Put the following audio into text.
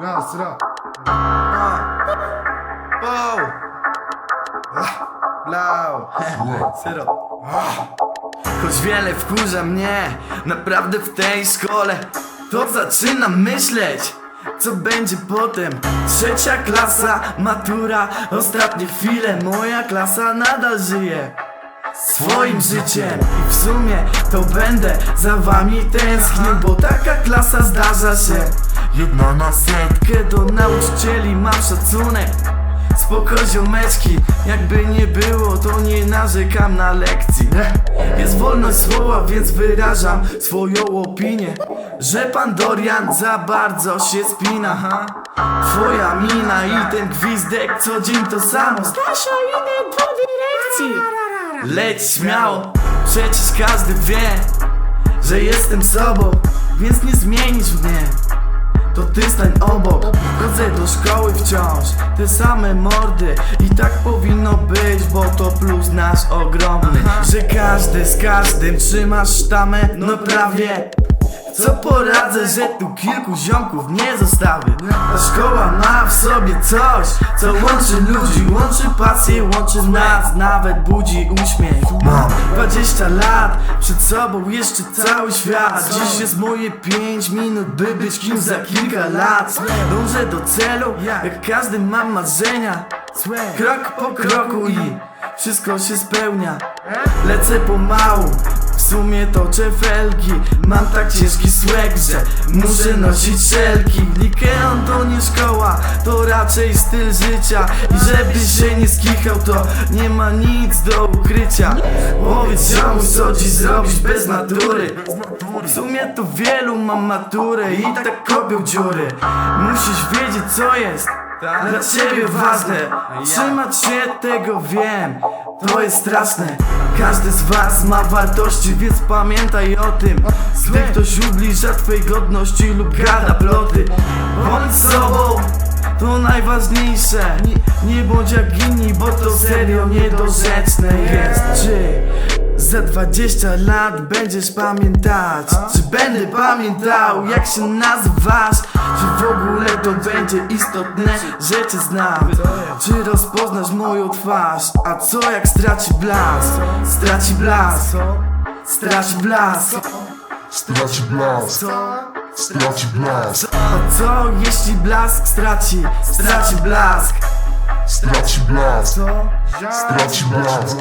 Raz, raz. Pow! Blau! Syrop! Choć wiele wkurza mnie, naprawdę w tej szkole To zaczynam myśleć, co będzie potem Trzecia klasa, matura, ostatnie chwile Moja klasa nadal żyje swoim życiem I w sumie to będę za wami tęsknił Bo taka klasa zdarza się Jedna na setkę do nauczycieli mam szacunek Spoko ziomeczki, jakby nie było to nie narzekam na lekcji. Jest wolność słowa, więc wyrażam swoją opinię Że pan Dorian za bardzo się spina ha? Twoja mina i ten gwizdek co dzień to samo. Stasia idę do dyrekcji. Leć śmiało, przecież każdy wie Że jestem sobą, więc nie zmienisz mnie To ty stań obok, chodzę do szkoły wciąż. Te same mordy i tak powinno być Bo to plus nasz ogromny. Że każdy z każdym trzymasz sztamę, no prawie co poradzę, że tu kilku ziomków nie zostawię? Ta szkoła ma w sobie coś, co łączy ludzi Łączy pasję, łączy nas, nawet budzi uśmiech. Mam. 20 lat, przed sobą jeszcze cały świat. Dziś jest moje 5 minut, by być kim za kilka lat. Dążę do celu, jak każdy mam marzenia. Krok po kroku i wszystko się spełnia. Lecę pomału, sumie toczę felgi. Mam tak ciężki swag, że muszę nosić szelki. Likeon to nie szkoła, to raczej styl życia. I żeby się nie skichał, to nie ma nic do ukrycia. Powiedz ziomu, co dziś zrobić bez matury? W sumie to wielu mam maturę i tak kopią dziury. Musisz wiedzieć co jest dla ciebie ważne. Trzymać się tego wiem. To jest straszne. Każdy z was ma wartości Więc pamiętaj o tym. Gdy ktoś ubliża twej godności Lub gada ploty. Bądź sobą. To najważniejsze. Nie, nie bądź jak inni, bo to serio niedorzeczne jest. Czy za 20 lat będziesz pamiętać Czy będę pamiętał jak się nazywasz Czy w ogóle to będzie istotne, że cię znam. Czy rozpoznasz moją twarz A co jak straci blask? Straci blask. Straci blask. Straci blask, straci blask, A co jeśli blask straci? Straci blask. Straci blask, straci blask.